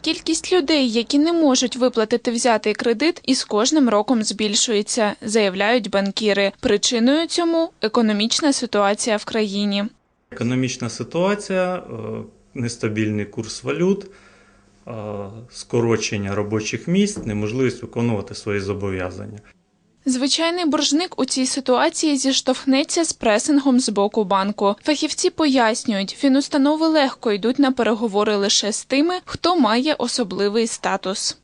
Кількість людей, які не можуть виплатити взятий кредит, із кожним роком збільшується, заявляють банкіри. Причиною цьому економічна ситуація в країні. Економічна ситуація, е, нестабільний курс валют, е, скорочення робочих місць, неможливість виконувати свої зобов'язання. Звичайний боржник у цій ситуації зіштовхнеться з пресингом з боку банку. Фахівці пояснюють, фінустанови легко йдуть на переговори лише з тими, хто має особливий статус.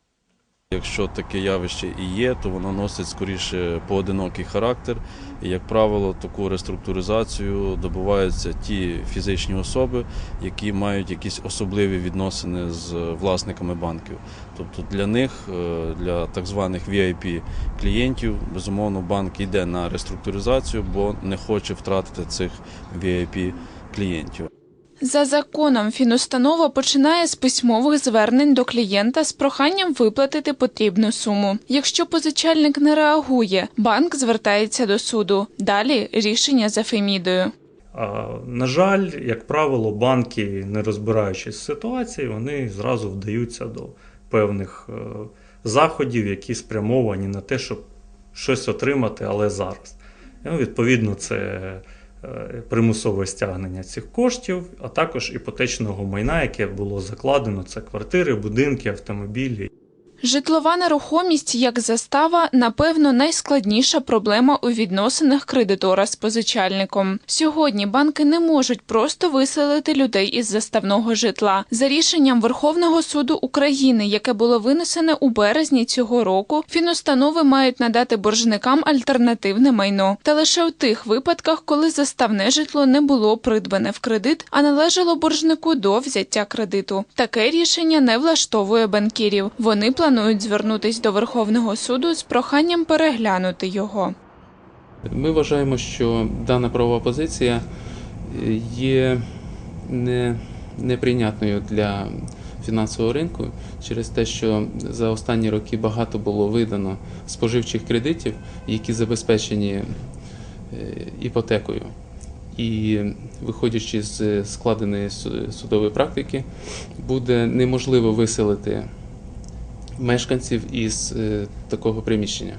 Якщо таке явище і є, то воно носить скоріше поодинокий характер. І, як правило, таку реструктуризацію добуваються ті фізичні особи, які мають якісь особливі відносини з власниками банків. Тобто для них, е, для так званих VIP клієнтів, безумовно, банк йде на реструктуризацію, бо не хоче втратити цих VIP клієнтів. За законом фінустанова починає з письмових звернень до клієнта з проханням виплатити потрібну суму. Якщо позичальник не реагує, банк звертається до суду. Далі рішення за Фемідою. На жаль, як правило, банки, не розбираючись в ситуації, вони зразу вдаються до певних е, заходів, які спрямовані на те, щоб щось отримати, але зараз. Ну, відповідно, це примусове стягнення цих коштів, а також іпотечного майна, яке було закладено. Це квартири, будинки, автомобілі. Житлова нерухомість як застава, напевно, найскладніша проблема у відносинах кредитора з позичальником. Сьогодні банки не можуть просто виселити людей із заставного житла. За рішенням Верховного суду України, яке було винесене у березні цього року, фінустанови мають надати боржникам альтернативне майно. Та лише у тих випадках, коли заставне житло не було придбане в кредит, а належало боржнику до взяття кредиту. Таке рішення не влаштовує банкірів. Вони планують звернутись до Верховного суду з проханням переглянути його. Ми вважаємо, що дана правова позиція є не, неприйнятною для фінансового ринку через те, що за останні роки багато було видано споживчих кредитів, які забезпечені е, іпотекою. І виходячи з складеної судової практики, буде неможливо виселити мешканців із е, такого приміщення.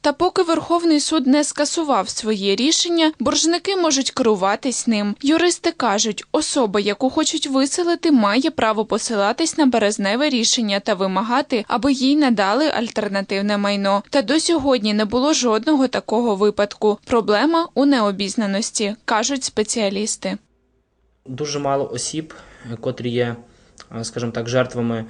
Та поки Верховний суд не скасував своє рішення, боржники можуть керуватись ним. Юристи кажуть, особа, яку хочуть виселити, має право посилатись на березневе рішення та вимагати, аби їй надали альтернативне майно. Та до сьогодні не було жодного такого випадку. Проблема у необізнаності, кажуть спеціалісти. дуже мало осіб, котрі є, е, скажімо так, жертвами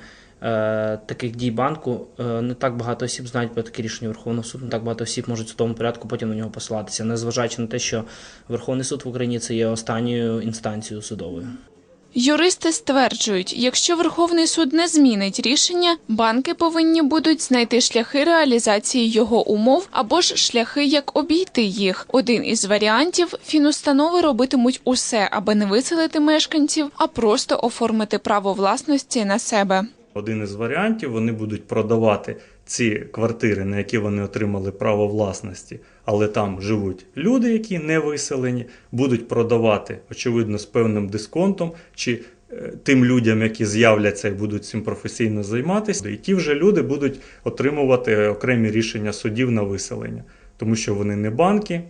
таких дій банку. Е, не так багато осіб знають про таке рішення Верховного суду, не так багато осіб можуть в судовому порядку потім на нього посилатися, незважаючи на те, що Верховний суд в Україні це є останньою інстанцією судовою. Юристи стверджують, якщо Верховний суд не змінить рішення, банки повинні будуть знайти шляхи реалізації його умов або ж шляхи, як обійти їх. Один із варіантів фінустанови робитимуть усе, аби не виселити мешканців, а просто оформити право власності на себе. Один із варіантів вони будуть продавати ці квартири, на які вони отримали право власності, але там живуть люди, які не виселені, будуть продавати, очевидно, з певним дисконтом, чи е, тим людям, які з'являться і будуть цим професійно займатися, і ті вже люди будуть отримувати окремі рішення судів на виселення, тому що вони не банки,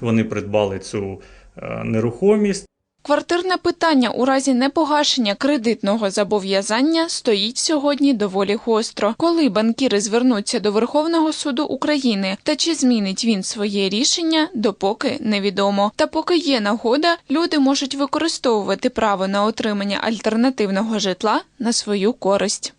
вони придбали цю е, нерухомість. Квартирне питання у разі непогашення кредитного зобов'язання стоїть сьогодні доволі гостро. Коли банкіри звернуться до Верховного суду України та чи змінить він своє рішення, допоки невідомо. Та поки є нагода, люди можуть використовувати право на отримання альтернативного житла на свою користь.